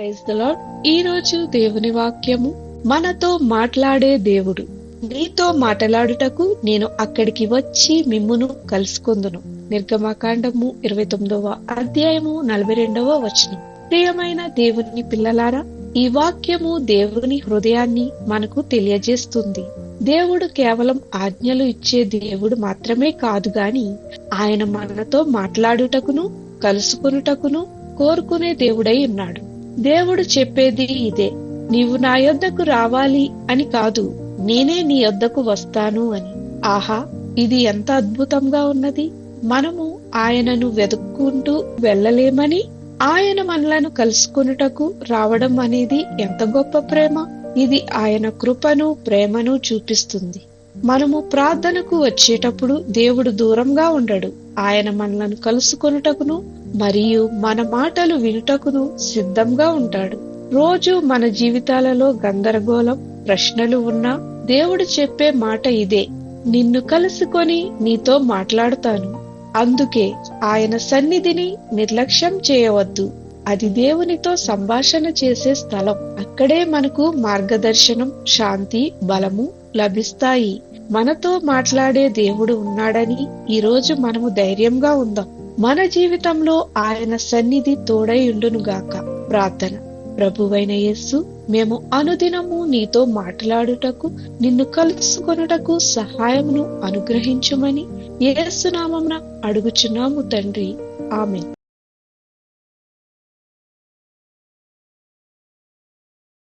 Praise ఈ రోజు దేవుని వాక్యము మనతో మాట్లాడే దేవుడు. నీతో మాట్లాడుటకు నేను అక్కడికి వచ్చి మిమ్మును కలుసుకుందును. నిర్గమాకాండము ఇరవై తొమ్మిదవ అధ్యాయము నలభై రెండవ వచనం. ప్రియమైన దేవుని పిల్లలారా ఈ వాక్యము దేవుని హృదయాన్ని మనకు తెలియజేస్తుంది. దేవుడు కేవలం ఆజ్ఞలు ఇచ్చే దేవుడు మాత్రమే కాదు గాని ఆయన మనతో మాట్లాడుటకును కలుసుకునుటకును కోరుకునే దేవుడై ఉన్నాడు. దేవుడు చెప్పేది ఇదే నీవు నా యొద్దకు రావాలి అని కాదు నేనే నీ యొద్దకు వస్తాను అని. ఆహా ఇది ఎంత అద్భుతంగా ఉన్నది. మనము ఆయనను వెతుక్కుంటూ వెళ్ళలేమని ఆయన మనలను కలుసుకునుటకు రావడం అనేది ఎంత గొప్ప ప్రేమ. ఇది ఆయన కృపను ప్రేమను చూపిస్తుంది. మనము ప్రార్థనకు వచ్చేటప్పుడు దేవుడు దూరంగా ఉండడు. ఆయన మనలను కలుసుకొనుటకును మరియు మన మాటలు వినుటకును సిద్ధంగా ఉంటాడు. రోజు మన జీవితాలలో గందరగోళం ప్రశ్నలు ఉన్నా దేవుడు చెప్పే మాట ఇదే. నిన్ను కలుసుకొని నీతో మాట్లాడుతాను. అందుకే ఆయన సన్నిధిని నిర్లక్ష్యం చేయవద్దు. అది దేవునితో సంభాషణ చేసే స్థలం. అక్కడే మనకు మార్గదర్శనం శాంతి బలము లభిస్తాయి. మనతో మాట్లాడే దేవుడు ఉన్నాడని ఈరోజు మనము ధైర్యంగా ఉందాం. మన జీవితంలో ఆయన సన్నిధి తోడై ఉండునుగాక ప్రార్థన. ప్రభువైన యేస్సు మేము అనుదినము నీతో మాట్లాడుటకు నిన్ను కలుసుకొనుటకు సహాయమును అనుగ్రహించుమని యేసునామమున అడుగుచున్నాము తండ్రి. ఆమె